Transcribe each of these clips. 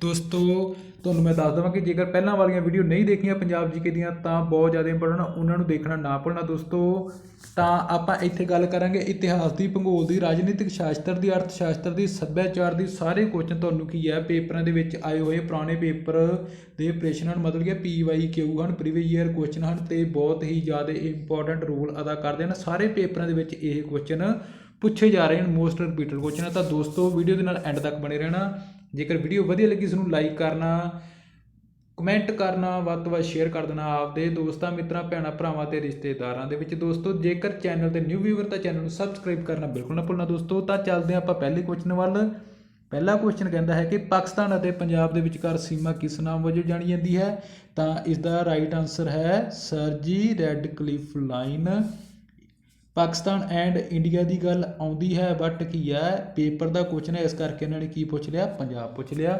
ਦੋਸਤੋ, ਤੁਹਾਨੂੰ ਮੈਂ ਦੱਸ ਦਵਾਂ ਕਿ ਜੇਕਰ ਪਹਿਲਾਂ ਵਾਲੀਆਂ ਵੀਡੀਓ ਨਹੀਂ ਦੇਖੀਆਂ ਪੰਜਾਬ ਜੀਕੇ ਦੀਆਂ, ਤਾਂ ਬਹੁਤ ਜ਼ਿਆਦਾ ਇੰਪੋਰਟੈਂਟ ਉਹਨਾਂ ਨੂੰ ਦੇਖਣਾ ਨਾ ਭੁੱਲਣਾ ਦੋਸਤੋ। ਤਾਂ ਆਪਾਂ ਇੱਥੇ ਗੱਲ ਕਰਾਂਗੇ ਇਤਿਹਾਸ ਦੀ, ਭੂਗੋਲ ਦੀ, ਰਾਜਨੀਤਿਕ ਸ਼ਾਸਤਰ ਦੀ ਅਰਥ ਸ਼ਾਸਤਰ ਦੀ, ਸੱਭਿਆਚਾਰ ਦੀ, ਸਾਰੇ ਕੁਐਸਚਨ ਤੁਹਾਨੂੰ ਕੀ ਹੈ? ਪੇਪਰਾਂ ਦੇ ਵਿੱਚ ਆਏ ਹੋਏ ਪੁਰਾਣੇ ਪੇਪਰ ਦੇ ਪ੍ਰਸ਼ਨ ਹਨ, ਮਤਲਬ ਕਿ ਪੀ ਵਾਈ ਕਿਊ ਹਨ ਪ੍ਰੀਵੀਅਸ ਈਅਰ ਕੁਐਸਚਨ ਹਨ ਤੇ ਬਹੁਤ ਹੀ ਜ਼ਿਆਦਾ ਇੰਪੋਰਟੈਂਟ ਰੋਲ ਅਦਾ ਕਰਦੇ ਹਨ। ਸਾਰੇ ਪੇਪਰਾਂ ਦੇ ਵਿੱਚ ਇਹ ਕੁਐਸਚਨ ਪੁੱਛੇ ਜਾ ਰਹੇ ਹਨ ਮੋਸਟ ਰਿਪੀਟਡ ਕੁਐਸਚਨ ਤਾਂ ਦੋਸਤੋ ਵੀਡੀਓ ਦੇ ਨਾਲ ਐਂਡ ਤੱਕ ਬਣੇ ਰਹਿਣਾ। ਜੇਕਰ ਵੀਡੀਓ ਵਧੀਆ ਲੱਗੀ ਇਸ ਨੂੰ ਲਾਈਕ ਕਰਨਾ ਕਮੈਂਟ ਕਰਨਾ, ਵੱਧ ਤੋਂ ਵੱਧ ਸ਼ੇਅਰ ਕਰ ਦੇਣਾ ਆਪਦੇ ਦੋਸਤਾਂ, ਮਿੱਤਰਾਂ, ਭੈਣਾਂ, ਭਰਾਵਾਂ ਤੇ ਰਿਸ਼ਤੇਦਾਰਾਂ ਦੇ ਵਿੱਚ। ਦੋਸਤੋ, ਜੇਕਰ ਚੈਨਲ ਤੇ ਨਿਊ ਵੀਵਰ ਤਾਂ ਚੈਨਲ ਨੂੰ ਸਬਸਕ੍ਰਾਈਬ ਕਰਨਾ ਬਿਲਕੁਲ ਨਾ ਭੁੱਲਣਾ ਦੋਸਤੋ। ਤਾਂ ਚੱਲਦੇ ਹਾਂ ਆਪਾਂ ਪਹਿਲੇ ਕੁਐਸਚਨ ਵੱਲ। ਪਹਿਲਾ ਕੁਐਸਚਨ ਕਹਿੰਦਾ ਹੈ ਕਿ ਪਾਕਿਸਤਾਨ ਅਤੇ ਪੰਜਾਬ ਦੇ ਵਿਚਕਾਰ ਸੀਮਾ ਕਿਸ ਨਾਮ ਵਜੋਂ ਜਾਣੀ ਜਾਂਦੀ ਹੈ? ਤਾਂ ਇਸ ਦਾ ਰਾਈਟ ਆਨਸਰ ਹੈ ਸਰਜੀ red cliff line Pakistan and India ਦੀ ਗੱਲ ਆਉਂਦੀ ਹੈ ਬਟ ਕੀ ਹੈ, ਪੇਪਰ ਦਾ ਕੁਐਸਚਨ ਹੈ, ਇਸ ਕਰਕੇ ਇਹਨਾਂ ਨੇ ਕੀ ਪੁੱਛ ਲਿਆ? ਪੰਜਾਬ ਪੁੱਛ ਲਿਆ।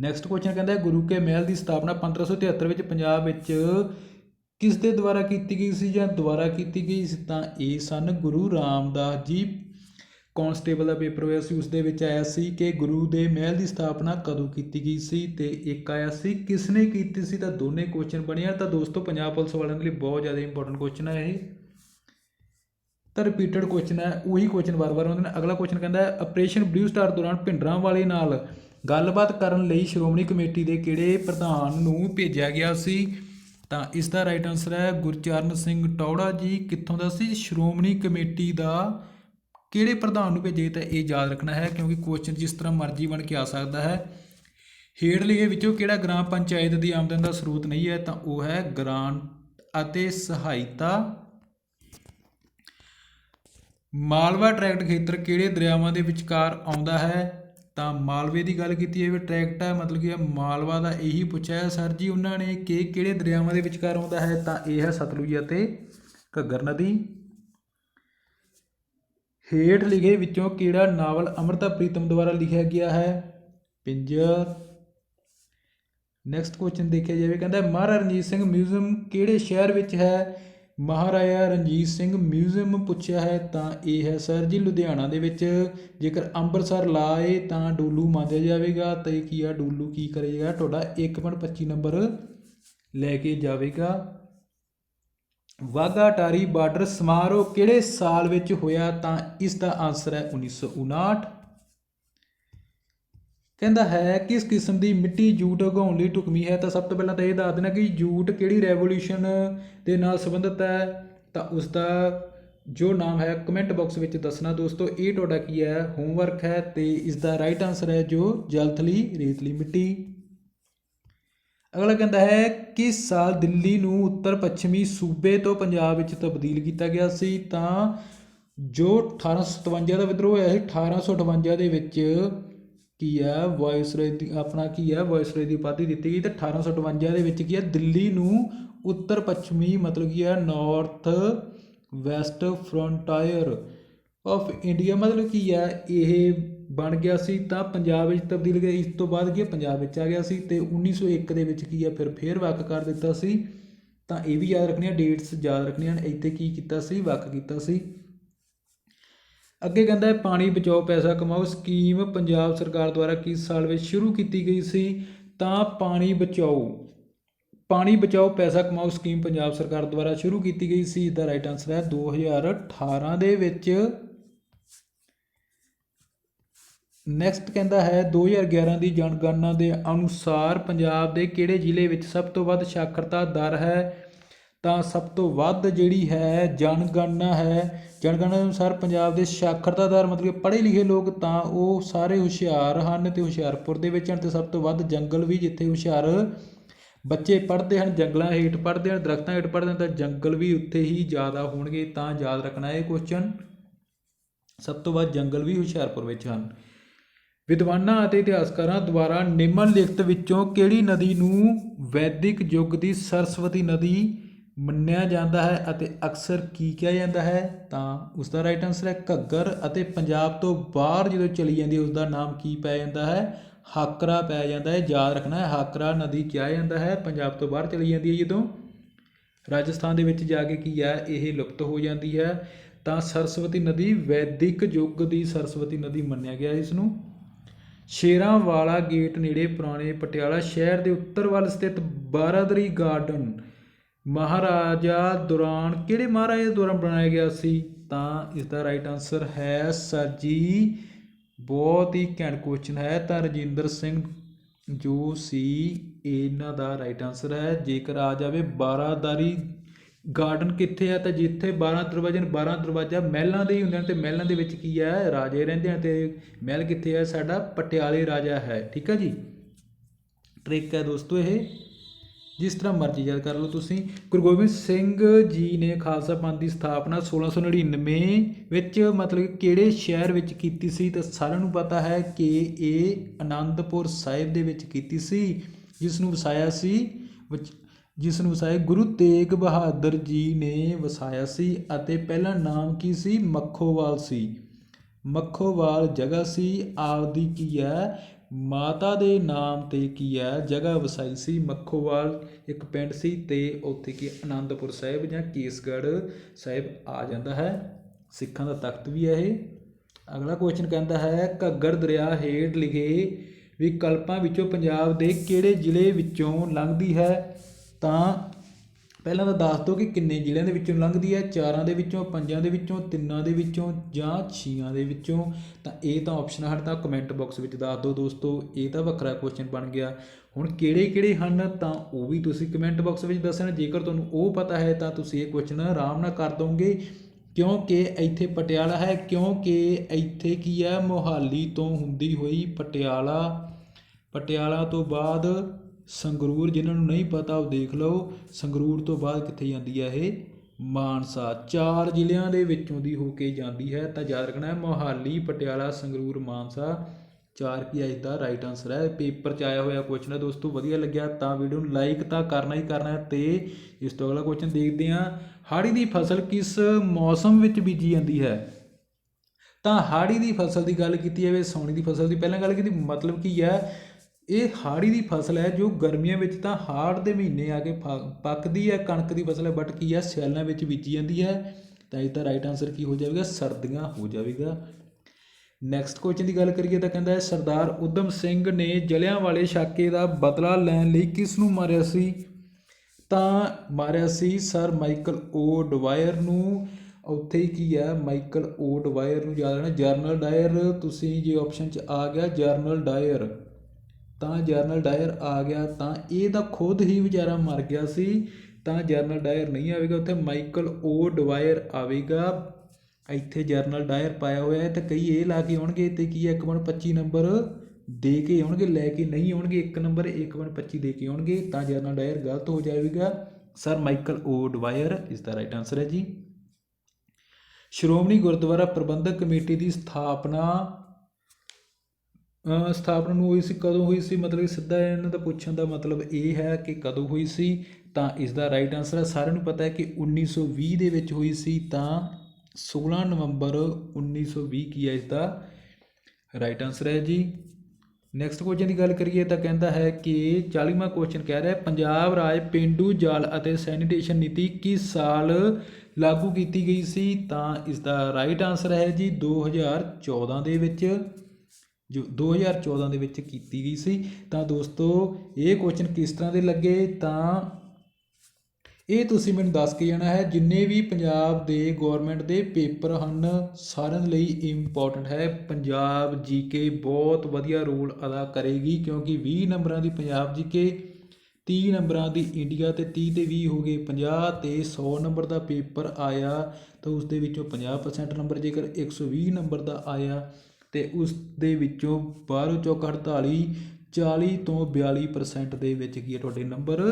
ਨੈਕਸਟ ਕੁਐਸਚਨ ਕਹਿੰਦਾ ਗੁਰੂ ਕੇ ਮਹਿਲ ਦੀ ਸਥਾਪਨਾ 1573 ਵਿੱਚ ਪੰਜਾਬ ਵਿੱਚ ਕਿਸ ਦੇ ਦੁਆਰਾ ਕੀਤੀ ਗਈ ਸੀ ਜਾਂ ਦੁਆਰਾ ਕੀਤੀ ਗਈ ਸੀ? ਤਾਂ ਇਹ ਸਨ ਗੁਰੂ ਰਾਮਦਾਸ ਜੀ। ਕਾਂਸਟੇਬਲ ਦਾ ਪੇਪਰ ਹੋਇਆ ਸੀ ਉਸ ਦੇ ਵਿੱਚ ਆਇਆ ਸੀ ਕਿ ਗੁਰੂ ਦੇ ਮਹਿਲ ਦੀ ਸਥਾਪਨਾ ਕਦੋਂ ਕੀਤੀ ਗਈ ਸੀ ਤੇ ਇੱਕ ਆਇਆ ਸੀ ਕਿਸ ਨੇ ਕੀਤੀ ਸੀ? ਤਾਂ ਦੋਨੇ ਕੁਐਸਚਨ ਬਣਿਆ ਤਾਂ ਦੋਸਤੋ, ਪੰਜਾਬ ਪੁਲਿਸ ਵਾਲਿਆਂ ਦੇ ਲਈ ਬਹੁਤ ਜ਼ਿਆਦਾ ਇੰਪੋਰਟੈਂਟ ਕੁਐਸਚਨ ਹੈ ਇਹ। ਤਾਂ ਰਿਪੀਟਡ ਕੁਐਸਚਨ ਹੈ, ਉਹੀ ਕੁਐਸਚਨ ਵਾਰ-ਵਾਰ ਆਉਂਦੇ ਨੇ। ਅਗਲਾ ਕੁਐਸਚਨ ਕਹਿੰਦਾ ਹੈ ਆਪਰੇਸ਼ਨ ਬਲੂ ਸਟਾਰ ਦੌਰਾਨ ਭਿੰਡਰਾਂ ਵਾਲੇ ਨਾਲ ਗੱਲਬਾਤ ਕਰਨ ਲਈ ਸ਼੍ਰੋਮਣੀ ਕਮੇਟੀ ਦੇ ਕਿਹੜੇ ਪ੍ਰਧਾਨ ਨੂੰ ਭੇਜਿਆ ਗਿਆ ਸੀ? ਤਾਂ ਇਸ ਦਾ ਰਾਈਟ ਆਨਸਰ ਹੈ, ਗੁਰਚਰਨ ਸਿੰਘ ਟੌੜਾ ਜੀ। ਕਿੱਥੋਂ ਦਾ ਸੀ? ਸ਼੍ਰੋਮਣੀ ਕਮੇਟੀ ਦਾ ਕਿਹੜੇ ਪ੍ਰਧਾਨ ਨੂੰ ਭੇਜੇ ਤਾਂ ਇਹ ਯਾਦ ਰੱਖਣਾ ਹੈ, ਕਿਉਂਕਿ ਕੁਐਸਚਨ ਜਿਸ ਤਰ੍ਹਾਂ ਮਰਜ਼ੀ ਬਣ ਕੇ ਆ ਸਕਦਾ ਹੈ। ਹੇਠ ਲਿਖੇ ਵਿੱਚੋਂ ਕਿਹੜਾ ਗ੍ਰਾਮ ਪੰਚਾਇਤ ਦੀ ਆਮਦਨ ਦਾ ਸਰੋਤ ਨਹੀਂ ਹੈ, ਤਾਂ ਉਹ ਹੈ ਗ੍ਰਾਂਟ ਅਤੇ ਸਹਾਇਤਾ ਮਾਲਵਾ ਟਰੈਕਟ ਖੇਤਰ ਕਿਹੜੇ ਦਰਿਆਵਾਂ ਦੇ ਵਿਚਕਾਰ ਆਉਂਦਾ ਹੈ? ਤਾਂ ਮਾਲਵੇ ਦੀ ਗੱਲ ਕੀਤੀ ਹੈ ਵੀ ਟਰੈਕਟ ਹੈ ਮਤਲਬ ਕਿ ਇਹ ਮਾਲਵਾ ਦਾ ਇਹੀ ਪੁੱਛਿਆ ਸਰ ਜੀ, ਉਹਨਾਂ ਨੇ ਕਿ ਕਿਹੜੇ ਦਰਿਆਵਾਂ ਦੇ ਵਿਚਕਾਰ ਆਉਂਦਾ ਹੈ? ਤਾਂ ਇਹ ਹੈ ਸਤਲੁਜ ਅਤੇ ਘੱਗਰ ਨਦੀ। ਹੇਠ ਲਿਖੇ ਵਿੱਚੋਂ ਕਿਹੜਾ ਨਾਵਲ ਅਮ੍ਰਿਤਾ ਪ੍ਰੀਤਮ ਦੁਆਰਾ ਲਿਖਿਆ ਗਿਆ ਹੈ? ਪਿੰਜਰ। ਨੈਕਸਟ ਕੁਐਸਚਨ ਦੇਖਿਆ ਜਾਵੇ, ਕਹਿੰਦਾ ਮਹਾਰਾਜਾ ਰਣਜੀਤ ਸਿੰਘ ਮਿਊਜ਼ੀਅਮ ਕਿਹੜੇ ਸ਼ਹਿਰ ਵਿੱਚ ਹੈ? ਮਹਾਰਾਜਾ ਰਣਜੀਤ ਸਿੰਘ ਮਿਊਜ਼ੀਅਮ ਪੁੱਛਿਆ ਹੈ, ਤਾਂ ਇਹ ਹੈ, ਸਰ ਜੀ, ਲੁਧਿਆਣਾ ਦੇ ਵਿੱਚ ਜੇਕਰ ਅੰਮ੍ਰਿਤਸਰ ਲਾਏ ਤਾਂ ਡੋਲੂ ਮੰਨਿਆ ਜਾਵੇਗਾ ਤੇ ਕੀ ਆ, ਡੋਲੂ ਕੀ ਕਰੇਗਾ? ਤੁਹਾਡਾ 1.25 ਨੰਬਰ ਲੈ ਕੇ ਜਾਵੇਗਾ। ਵਾਗਾ ਟਾਰੀ ਬਾਰਡਰ ਸਮਾਰੋਹ ਕਿਹੜੇ ਸਾਲ ਵਿੱਚ ਹੋਇਆ, ਤਾਂ ਇਸ ਦਾ ਆਨਸਰ ਹੈ 1959 ਕਹਿੰਦਾ ਹੈ, ਕਿਸ ਕਿਸਮ ਦੀ ਮਿੱਟੀ ਜੂਟ ਉਗਾਉਣ ਲਈ ਢੁਕਵੀਂ ਹੈ? ਤਾਂ ਸਭ ਤੋਂ ਪਹਿਲਾਂ ਤਾਂ ਇਹ ਦੱਸ ਦੇਣਾ ਕਿ ਜੂਟ ਕਿਹੜੀ ਰੈਵੋਲੂਸ਼ਨ ਦੇ ਨਾਲ ਸੰਬੰਧਿਤ ਹੈ? ਤਾਂ ਉਸ ਦਾ ਜੋ ਨਾਮ ਹੈ ਕਮੈਂਟ ਬਾਕਸ ਵਿੱਚ ਦੱਸਣਾ ਦੋਸਤੋ, ਇਹ ਤੁਹਾਡਾ ਕੀ ਹੈ? ਹੋਮਵਰਕ ਹੈ ਤੇ ਇਸ ਦਾ ਰਾਈਟ ਆਨਸਰ ਹੈ ਜੋ ਜਲਥਲੀ ਰੇਤਲੀ ਮਿੱਟੀ। ਅਗਲਾ ਕਹਿੰਦਾ ਹੈ ਕਿ ਸਾਲ ਦਿੱਲੀ ਨੂੰ ਉੱਤਰ ਪੱਛਮੀ ਸੂਬੇ ਤੋਂ ਪੰਜਾਬ ਵਿੱਚ ਤਬਦੀਲ ਕੀਤਾ ਗਿਆ ਸੀ? ਤਾਂ ਜੋ 1857 ਦਾ ਵਿਦਰੋਹ ਹੋਇਆ ਸੀ 1858 ਦੇ ਵਿੱਚ ਕੀ ਹੈ ਵਾਇਸਰਾਏ ਦੀ, ਆਪਣਾ ਕੀ ਹੈ ਵਾਇਸਰਾਏ ਦੀ ਉਪਾਧੀ ਦਿੱਤੀ ਗਈ ਤੇ 1858 ਦੇ ਵਿੱਚ ਕੀ ਹੈ ਦਿੱਲੀ ਨੂੰ ਉੱਤਰ ਪੱਛਮੀ ਮਤਲਬ ਕੀ ਹੈ north west frontier of India ਮਤਲਬ ਕੀ ਹੈ ਇਹ ਬਣ ਗਿਆ ਸੀ ਤਾਂ ਪੰਜਾਬ ਵਿੱਚ ਤਬਦੀਲ ਗਿਆ ਇਸ ਤੋਂ ਬਾਅਦ ਕੀ ਹੈ ਪੰਜਾਬ ਵਿੱਚ ਆ ਗਿਆ ਸੀ ਤੇ 1901 ਦੇ ਵਿੱਚ ਕੀ ਹੈ ਫਿਰ ਫੇਰ ਵੱਖ ਕਰ ਦਿੱਤਾ ਸੀ। ਤਾਂ ਇਹ ਵੀ ਯਾਦ ਰੱਖਣੀਆਂ ਡੇਟਸ ਯਾਦ ਰੱਖਣੀਆਂ ਨੇ। ਇੱਥੇ ਕੀ ਕੀਤਾ ਸੀ? ਵੱਖ ਕੀਤਾ ਸੀ। ਅੱਗੇ ਕਹਿੰਦਾ ਹੈ, ਪਾਣੀ ਬਚਾਓ, ਪੈਸਾ ਕਮਾਓ। ਸਕੀਮ ਪੰਜਾਬ ਸਰਕਾਰ ਦੁਆਰਾ ਕਿਸ ਸਾਲ ਵਿੱਚ ਸ਼ੁਰੂ ਕੀਤੀ ਗਈ ਸੀ? ਤਾਂ ਪਾਣੀ ਬਚਾਓ। ਪਾਣੀ ਬਚਾਓ, ਪੈਸਾ ਕਮਾਓ ਸਕੀਮ ਪੰਜਾਬ ਸਰਕਾਰ ਦੁਆਰਾ ਸ਼ੁਰੂ ਕੀਤੀ ਗਈ ਸੀ। ਦਾ ਰਾਈਟ ਆਨਸਰ ਹੈ 2018 ਦੇ ਵਿੱਚ। ਨੈਕਸਟ ਕਹਿੰਦਾ ਹੈ 2011 ਦੀ ਜਨਗਣਨਾ ਦੇ ਅਨੁਸਾਰ ਪੰਜਾਬ ਦੇ ਕਿਹੜੇ ਜ਼ਿਲ੍ਹੇ ਵਿੱਚ ਸਭ ਤੋਂ ਵੱਧ ਸਾਖਰਤਾ ਦਰ ਹੈ? ਤਾਂ ਸਭ ਤੋਂ ਵੱਧ ਜਿਹੜੀ ਹੈ ਜਨਗਣਨਾ ਹੈ। ਜਨਗਣਨਾ ਦੇ ਅਨੁਸਾਰ ਪੰਜਾਬ ਦੇ ਸਾਖਰਤਾ ਦਰ ਮਤਲਬ ਕਿ ਪੜ੍ਹੇ ਲਿਖੇ ਲੋਕ ਤਾਂ ਉਹ ਸਾਰੇ ਹੁਸ਼ਿਆਰ ਹਨ ਅਤੇ ਹੁਸ਼ਿਆਰਪੁਰ ਦੇ ਵਿੱਚ ਹਨ ਅਤੇ ਸਭ ਤੋਂ ਵੱਧ ਜੰਗਲ ਵੀ ਜਿੱਥੇ ਹੁਸ਼ਿਆਰ ਬੱਚੇ ਪੜ੍ਹਦੇ ਹਨ, ਜੰਗਲਾਂ ਹੇਠ ਪੜ੍ਹਦੇ ਹਨ, ਦਰਖਤਾਂ ਹੇਠ ਪੜ੍ਹਦੇ ਹਨ ਤਾਂ ਜੰਗਲ ਵੀ ਉੱਥੇ ਹੀ ਜ਼ਿਆਦਾ ਹੋਣਗੇ ਤਾਂ ਯਾਦ ਰੱਖਣਾ ਇਹ ਕੁਐਸਚਨ ਸਭ ਤੋਂ ਵੱਧ ਜੰਗਲ ਵੀ ਹੁਸ਼ਿਆਰਪੁਰ ਵਿੱਚ ਹਨ। ਵਿਦਵਾਨਾਂ ਅਤੇ ਇਤਿਹਾਸਕਾਰਾਂ ਦੁਆਰਾ ਨਿਮਨ ਲਿਖਤ ਵਿੱਚੋਂ ਕਿਹੜੀ ਨਦੀ ਨੂੰ ਵੈਦਿਕ ਯੁੱਗ ਦੀ ਸਰਸਵਤੀ ਨਦੀ ਮੰਨਿਆ ਜਾਂਦਾ ਹੈ ਅਤੇ ਅਕਸਰ ਕੀ ਕਿਹਾ ਜਾਂਦਾ ਹੈ? ਤਾਂ ਉਸ ਦਾ ਰਾਈਟ ਆਨਸਰ ਹੈ ਘੱਗਰ ਅਤੇ ਪੰਜਾਬ ਤੋਂ ਬਾਹਰ ਜਦੋਂ ਚਲੀ ਜਾਂਦੀ ਹੈ ਉਸ ਦਾ ਨਾਮ ਕੀ ਪੈ ਜਾਂਦਾ ਹੈ? ਹਾਕਰਾ ਪੈ ਜਾਂਦਾ ਹੈ, ਯਾਦ ਰੱਖਣਾ ਹੈ, ਹਾਕਰਾ ਨਦੀ ਕਿਹਾ ਜਾਂਦਾ ਹੈ, ਪੰਜਾਬ ਤੋਂ ਬਾਹਰ ਚਲੀ ਜਾਂਦੀ ਹੈ ਜਦੋਂ ਰਾਜਸਥਾਨ ਦੇ ਵਿੱਚ ਜਾ ਕੇ ਕੀ ਹੈ, ਇਹ ਲੁਪਤ ਹੋ ਜਾਂਦੀ ਹੈ। ਤਾਂ ਸਰਸਵਤੀ ਨਦੀ ਵੈਦਿਕ ਯੁੱਗ ਦੀ ਸਰਸਵਤੀ ਨਦੀ ਮੰਨਿਆ ਗਿਆ ਇਸ ਨੂੰ ਸ਼ੇਰਾਂ ਵਾਲਾ ਗੇਟ ਨੇੜੇ ਪੁਰਾਣੇ ਪਟਿਆਲਾ ਸ਼ਹਿਰ ਦੇ ਉੱਤਰ ਵੱਲ ਸਥਿਤ ਬਾਰਾਦਰੀ ਗਾਰਡਨ ਮਹਾਰਾਜਾ ਦੌਰਾਨ, ਕਿਹੜੇ ਮਹਾਰਾਜੇ ਦੌਰਾਨ ਬਣਾਇਆ ਗਿਆ ਸੀ? ਤਾਂ ਇਸ ਦਾ ਰਾਈਟ ਆਨਸਰ ਹੈ ਸਰ ਜੀ, ਬਹੁਤ ਹੀ ਘੈਂਟ ਕੁਐਸਚਨ ਹੈ। ਤਾਂ ਰਜਿੰਦਰ ਸਿੰਘ ਜੋ ਸੀ, ਇਹਨਾਂ ਦਾ ਰਾਈਟ ਆਨਸਰ ਹੈ। ਜੇਕਰ ਆ ਜਾਵੇ ਬਾਰਾਦਾਰੀ ਗਾਰਡਨ ਕਿੱਥੇ ਹੈ? ਤਾਂ ਜਿੱਥੇ 12 ਦਰਵਾਜ਼ੇ ਨੇ 12 ਦਰਵਾਜ਼ਾ ਮਹਿਲਾਂ ਦੇ ਹੀ ਹੁੰਦੇ ਨੇ ਤੇ ਮਹਿਲਾਂ ਦੇ ਵਿੱਚ ਕੀ ਹੈ? ਰਾਜੇ ਰਹਿੰਦੇ ਹਨ ਤੇ ਮਹਿਲ ਕਿੱਥੇ ਹੈ? ਸਾਡਾ ਪਟਿਆਲੇ ਰਾਜਾ ਹੈ। ਠੀਕ ਹੈ ਜੀ? ਟ੍ਰਿਕ ਹੈ ਦੋਸਤੋ ਇਹ। ਜਿਸ ਤਰ੍ਹਾਂ ਮਰਜ਼ੀ ਯਾਦ ਕਰ ਲਓ ਤੁਸੀਂ, ਗੁਰੂ ਗੋਬਿੰਦ ਸਿੰਘ ਜੀ ਨੇ ਖਾਲਸਾ ਪੰਥ ਦੀ ਸਥਾਪਨਾ 1699 ਵਿੱਚ ਮਤਲਬ ਕਿ ਕਿਹੜੇ ਸ਼ਹਿਰ ਵਿੱਚ ਕੀਤੀ ਸੀ ਤਾਂ ਸਾਰਿਆਂ ਨੂੰ ਪਤਾ ਹੈ ਕਿ ਇਹ ਆਨੰਦਪੁਰ ਸਾਹਿਬ ਦੇ ਵਿੱਚ ਕੀਤੀ ਸੀ, ਜਿਸ ਨੂੰ ਵਸਾਇਆ ਸੀ ਜਿਸ ਨੂੰ ਵਸਾਇਆ ਗੁਰੂ ਤੇਗ ਬਹਾਦਰ ਜੀ ਨੇ ਵਸਾਇਆ ਸੀ ਅਤੇ ਪਹਿਲਾ ਨਾਮ ਕੀ ਸੀ? ਮੱਖੋਵਾਲ ਸੀ। ਮੱਖੋਵਾਲ ਜਗ੍ਹਾ ਸੀ, ਆਪਦੀ ਕੀ ਹੈ ਮਾਤਾ ਦੇ ਨਾਮ ਤੇ ਕੀ ਹੈ ਜਗ੍ਹਾ ਵਸਾਈ ਸੀ, ਮੱਖੋਵਾਲ ਇੱਕ ਪਿੰਡ ਸੀ ਤੇ ਉੱਥੇ ਕੀ ਆਨੰਦਪੁਰ ਸਾਹਿਬ ਜਾਂ ਕੇਸਗੜ੍ਹ ਸਾਹਿਬ ਆ ਜਾਂਦਾ ਹੈ। ਸਿੱਖਾਂ ਦਾ ਤਖਤ ਵੀ ਹੈ ਇਹ। ਅਗਲਾ ਕੁਐਸਚਨ ਕਹਿੰਦਾ ਹੈ, ਘੱਗਰ ਦਰਿਆ ਹੇਠ ਲਿਖੇ ਵਿਕਲਪਾਂ ਵਿੱਚੋਂ ਪੰਜਾਬ ਦੇ ਕਿਹੜੇ ਜ਼ਿਲ੍ਹੇ ਵਿੱਚੋਂ ਲੰਘਦੀ ਹੈ? ਤਾਂ ਪਹਿਲਾਂ ਤਾਂ ਦੱਸ ਦਿਓ ਕਿ ਕਿੰਨੇ ਜ਼ਿਲ੍ਹਿਆਂ ਦੇ ਵਿੱਚੋਂ ਲੰਘਦੀ ਹੈ? ਚਾਰਾਂ ਦੇ ਵਿੱਚੋਂ, ਪੰਜਾਂ ਦੇ ਵਿੱਚੋਂ, ਤਿੰਨਾਂ ਦੇ ਵਿੱਚੋਂ ਜਾਂ ਛੀਆਂ ਦੇ ਵਿੱਚੋਂ? ਤਾਂ ਇਹ ਤਾਂ ਆਪਸ਼ਨ ਹਨ ਤਾਂ ਕਮੈਂਟ ਬਾਕਸ ਵਿੱਚ ਦੱਸ ਦਿਓ ਦੋਸਤੋ। ਇਹ ਤਾਂ ਵੱਖਰਾ ਕੁਐਸਚਨ ਬਣ ਗਿਆ। ਹੁਣ ਕਿਹੜੇ ਕਿਹੜੇ ਹਨ? ਤਾਂ ਉਹ ਵੀ ਤੁਸੀਂ ਕਮੈਂਟ ਬਾਕਸ ਵਿੱਚ ਦੱਸਣਾ। ਜੇਕਰ ਤੁਹਾਨੂੰ ਉਹ ਪਤਾ ਹੈ, ਤਾਂ ਤੁਸੀਂ ਇਹ ਕੁਐਸਚਨ ਆਰਾਮ ਨਾਲ ਕਰ ਦੋਗੇ। ਕਿਉਂਕਿ ਇੱਥੇ ਪਟਿਆਲਾ ਹੈ, ਕਿਉਂਕਿ ਇੱਥੇ ਕੀ ਹੈ? ਮੋਹਾਲੀ ਤੋਂ ਹੁੰਦੀ ਹੋਈ ਪਟਿਆਲਾ। ਪਟਿਆਲਾ ਤੋਂ ਬਾਅਦ ਸੰਗਰੂਰ ਜਿਨ੍ਹਾਂ ਨੂੰ ਨਹੀਂ ਪਤਾ ਉਹ ਦੇਖ ਲਓ, ਸੰਗਰੂਰ ਤੋਂ ਬਾਅਦ ਕਿੱਥੇ ਜਾਂਦੀ ਹੈ ਇਹ? ਮਾਨਸਾ। ਚਾਰ ਜ਼ਿਲ੍ਹਿਆਂ ਦੇ ਵਿੱਚੋਂ ਦੀ ਹੋ ਕੇ ਜਾਂਦੀ ਹੈ ਤਾਂ ਯਾਦ ਰੱਖਣਾ ਹੈ, ਮੋਹਾਲੀ, ਪਟਿਆਲਾ, ਸੰਗਰੂਰ, ਮਾਨਸਾ। ਚਾਰ ਕੀ ਇਸ ਦਾ? ਰਾਈਟ ਆਨਸਰ ਹੈ। ਪੇਪਰ 'ਚ ਆਇਆ ਹੋਇਆ ਕੁਐਸਚਨ ਹੈ ਦੋਸਤੋ, ਵਧੀਆ ਲੱਗਿਆ ਤਾਂ ਵੀਡੀਓ ਨੂੰ ਲਾਈਕ ਤਾਂ ਕਰਨਾ ਹੀ ਕਰਨਾ ਹੈ ਤੇ ਇਸ ਤੋਂ ਅਗਲਾ ਕੁਐਸਚਨ ਦੇਖਦੇ ਹਾਂ। ਹਾੜੀ ਦੀ ਫਸਲ ਕਿਸ ਮੌਸਮ ਵਿੱਚ ਬੀਜੀ ਜਾਂਦੀ ਹੈ? ਤਾਂ ਹਾੜੀ ਦੀ ਫਸਲ ਦੀ ਗੱਲ ਕੀਤੀ ਜਾਵੇ ਸੌਣੀ ਦੀ ਫਸਲ ਦੀ ਪਹਿਲਾਂ ਗੱਲ ਕੀਤੀ, ਮਤਲਬ ਕੀ ਹੈ? ਇਹ ਹਾੜੀ ਦੀ ਫਸਲ ਹੈ ਜੋ ਗਰਮੀਆਂ ਵਿੱਚ ਤਾਂ ਹਾੜ ਦੇ ਮਹੀਨੇ ਆ ਕੇ ਫ- ਪੱਕਦੀ ਹੈ, ਕਣਕ ਦੀ ਫਸਲ ਹੈ ਬਟ ਕੀ ਹੈ ਸਿਆਲਾਂ ਵਿੱਚ ਬੀਜੀ ਜਾਂਦੀ ਹੈ। ਤਾਂ ਇਸ ਦਾ ਰਾਈਟ ਆਨਸਰ ਕੀ ਹੋ ਜਾਵੇਗਾ? ਸਰਦੀਆਂ ਹੋ ਜਾਵੇਗਾ। ਨੈਕਸਟ ਕੁਐਸਚਨ ਦੀ ਗੱਲ ਕਰੀਏ ਤਾਂ ਕਹਿੰਦਾ ਹੈ, ਸਰਦਾਰ ਉਦਮ ਸਿੰਘ ਨੇ ਜਲਿਆਂਵਾਲੇ ਸ਼ਾਕੇ ਦਾ ਬਦਲਾ ਲੈਣ ਲਈ ਕਿਸ ਨੂੰ ਮਾਰਿਆ ਸੀ? ਤਾਂ ਮਾਰਿਆ ਸੀ ਸਰ ਮਾਈਕਲ ਓ ਡਵਾਇਰ ਨੂੰ। ਉੱਥੇ ਹੀ ਕੀ ਹੈ, ਮਾਈਕਲ ਓ ਡਵਾਇਰ ਨੂੰ ਯਾਦ ਰੱਖਣਾ ਜਰਨਲ ਡਾਇਰ। ਤੁਸੀਂ ਜੇ ਆਪਸ਼ਨ 'ਚ ਆ ਗਿਆ, ਜਰਨਲ ਡਾਇਰ। ਤਾਂ ਜਰਨਲ ਡਾਇਰ ਆ ਗਿਆ ਤਾਂ ਇਹ ਤਾਂ ਖੁਦ ਹੀ ਵਿਚਾਰਾ ਮਰ ਗਿਆ ਸੀ। ਤਾਂ ਜਰਨਲ ਡਾਇਰ ਨਹੀਂ ਆਵੇਗਾ, ਉੱਥੇ ਮਾਈਕਲ ਓ ਡਵਾਇਰ ਆਵੇਗਾ। ਇੱਥੇ ਜਰਨਲ ਡਾਇਰ ਪਾਇਆ ਹੋਇਆ ਹੈ ਤੇ ਕਈ ਇਹ ਲਾ ਕੇ ਆਉਣਗੇ, ਤੇ ਕੀ ਹੈ 1.25 ਨੰਬਰ ਦੇ ਕੇ ਆਉਣਗੇ, ਲੈ ਕੇ ਨਹੀਂ ਆਉਣਗੇ, ਇੱਕ ਨੰਬਰ 1.25 ਦੇ ਕੇ ਆਉਣਗੇ, ਤਾਂ ਜਰਨਲ ਡਾਇਰ ਗਲਤ ਹੋ ਜਾਵੇਗਾ। ਸਰ ਮਾਈਕਲ ਓ ਡਵਾਇਰ, ਇਸ ਦਾ ਰਾਈਟ ਆਨਸਰ ਹੈ ਜੀ। ਸ਼੍ਰੋਮਣੀ ਗੁਰਦੁਆਰਾ ਪ੍ਰਬੰਧਕ ਕਮੇਟੀ ਦੀ ਸਥਾਪਨਾ ਸਥਾਪਨਾ ਨੂੰ ਹੋਈ ਸੀ, ਕਦੋਂ ਹੋਈ ਸੀ? ਮਤਲਬ ਕਿ ਸਿੱਧਾ ਇਹਨਾਂ ਦਾ ਪੁੱਛਣ ਦਾ ਮਤਲਬ ਇਹ ਹੈ ਕਿ ਕਦੋਂ ਹੋਈ ਸੀ? ਤਾਂ ਇਸ ਦਾ ਰਾਈਟ ਆਨਸਰ ਹੈ। ਸਾਰਿਆਂ ਨੂੰ ਪਤਾ ਹੈ ਕਿ 1920 ਦੇ ਵਿੱਚ ਹੋਈ ਸੀ, ਤਾਂ 16 ਨਵੰਬਰ 1920 ਕੀ ਹੈ ਇਸ ਦਾ ਰਾਈਟ ਆਨਸਰ ਹੈ ਜੀ। ਨੈਕਸਟ ਕੁਐਸਚਨ ਦੀ ਗੱਲ ਕਰੀਏ ਤਾਂ ਕਹਿੰਦਾ ਹੈ ਕਿ 40ਵਾਂ ਕੁਐਸਚਨ ਕਹਿ ਰਿਹਾ ਪੰਜਾਬ ਰਾਜ ਪਿੰਡੂ ਜਲ ਅਤੇ ਸੈਨੀਟੇਸ਼ਨ ਨੀਤੀ ਕਿਸ ਸਾਲ ਲਾਗੂ ਕੀਤੀ ਗਈ ਸੀ? ਤਾਂ ਇਸ ਦਾ ਰਾਈਟ ਆਨਸਰ ਹੈ ਜੀ 2014 ਦੇ ਵਿੱਚ। ਜੋ 2014 ਦੇ ਵਿੱਚ ਕੀਤੀ ਗਈ ਸੀ, ਤਾਂ ਦੋਸਤੋ, ਇਹ ਕੁਐਸਚਨ ਕਿਸ ਤਰ੍ਹਾਂ ਦੇ ਲੱਗੇ? ਤਾਂ ਇਹ ਤੁਸੀਂ ਮੈਨੂੰ ਦੱਸ ਕੇ ਜਾਣਾ ਹੈ, ਜਿੰਨੇ ਵੀ ਪੰਜਾਬ ਦੇ ਗਵਰਨਮੈਂਟ ਦੇ ਪੇਪਰ ਹਨ, ਸਾਰਿਆਂ ਦੇ ਲਈ ਇੰਪੋਰਟੈਂਟ ਹੈ। ਪੰਜਾਬ ਜੀਕੇ ਬਹੁਤ ਵਧੀਆ ਰੋਲ ਅਦਾ ਕਰੇਗੀ, ਕਿਉਂਕਿ 20 ਨੰਬਰਾਂ ਦੀ ਪੰਜਾਬ ਜੀਕੇ 30 ਨੰਬਰਾਂ ਦੀ ਇੰਡੀਆ ਤੇ 30 ਤੇ 20 ਹੋ ਗਏ। 50 ਤੇ 100 ਨੰਬਰ ਦਾ ਪੇਪਰ ਆਇਆ, ਤਾਂ ਉਸ ਦੇ ਵਿੱਚੋਂ 50% ਨੰਬਰ ਜੇਕਰ 120 ਨੰਬਰ ਦਾ ਆਇਆ ਅਤੇ ਉਸ ਦੇ ਵਿੱਚੋਂ 12 ਚੌਕ 48 40 ਤੋਂ 42% ਦੇ ਵਿੱਚ ਕੀ ਹੈ ਤੁਹਾਡੇ ਨੰਬਰ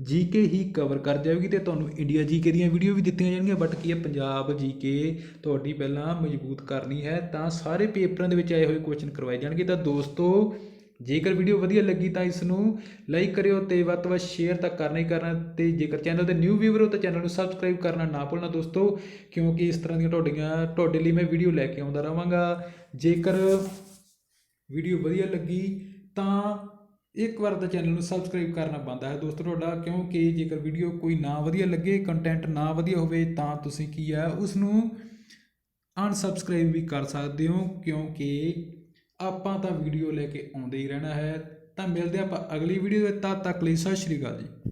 ਜੀ ਕੇ ਹੀ ਕਵਰ ਕਰ ਜਾਵੇਗੀ ਅਤੇ ਤੁਹਾਨੂੰ ਇੰਡੀਆ ਜੀ ਕੇ ਦੀਆਂ ਵੀਡੀਓ ਵੀ ਦਿੱਤੀਆਂ ਜਾਣਗੀਆਂ ਬਟ ਕੀ ਹੈ ਪੰਜਾਬ ਜੀ ਕੇ ਤੁਹਾਡੀ ਪਹਿਲਾਂ ਮਜ਼ਬੂਤ ਕਰਨੀ ਹੈ ਤਾਂ ਸਾਰੇ ਪੇਪਰਾਂ ਦੇ ਵਿੱਚ ਆਏ ਹੋਏ ਕੁਐਸਚਨ ਕਰਵਾਏ ਜਾਣਗੇ। ਤਾਂ ਦੋਸਤੋ ਜੇਕਰ ਵੀਡੀਓ ਵਧੀਆ ਲੱਗੀ ਤਾਂ ਇਸ ਨੂੰ ਲਾਈਕ ਕਰਿਓ ਤੇ ਵੱਧ ਤੋਂ ਵੱਧ ਸ਼ੇਅਰ ਤਾਂ ਕਰਨਾ ਹੀ ਕਰਨਾ ਤੇ ਜੇਕਰ ਚੈਨਲ ਤੇ ਨਿਊ ਵੀਵਰ ਹੋ ਤਾਂ ਚੈਨਲ ਨੂੰ ਸਬਸਕ੍ਰਾਈਬ ਕਰਨਾ ਨਾ ਭੁੱਲਣਾ ਦੋਸਤੋ, ਕਿਉਂਕਿ ਇਸ ਤਰ੍ਹਾਂ ਦੀਆਂ ਤੁਹਾਡੀਆਂ, ਤੁਹਾਡੇ ਲਈ ਮੈਂ ਵੀਡੀਓ ਲੈ ਕੇ ਆਉਂਦਾ ਰਹਾਂਗਾ। ਜੇਕਰ ਵੀਡੀਓ ਵਧੀਆ ਲੱਗੀ ਤਾਂ ਇੱਕ ਵਾਰ ਤਾਂ ਚੈਨਲ ਨੂੰ ਸਬਸਕ੍ਰਾਈਬ ਕਰਨਾ ਬਣਦਾ ਹੈ ਦੋਸਤੋ ਤੁਹਾਡਾ, ਕਿਉਂਕਿ ਜੇਕਰ ਵੀਡੀਓ ਕੋਈ ਨਾ ਵਧੀਆ ਲੱਗੇ ਕੰਟੈਂਟ ਨਾ ਵਧੀਆ ਹੋਵੇ ਤਾਂ ਤੁਸੀਂ ਕੀ ਹੈ ਉਸ ਨੂੰ ਅਨਸਬਸਕ੍ਰਾਈਬ ਵੀ ਕਰ ਸਕਦੇ ਹੋ, ਕਿਉਂਕਿ ਆਪਾਂ ਤਾਂ ਵੀਡੀਓ ਲੈ ਕੇ ਆਉਂਦੇ ਹੀ ਰਹਿਣਾ ਹੈ। ਤਾਂ ਮਿਲਦੇ ਆਪਾਂ ਅਗਲੀ ਵੀਡੀਓ ਦੇ ਤਦ ਤੱਕ ਲਈ ਸਤਿ ਸ਼੍ਰੀ ਅਕਾਲ ਜੀ।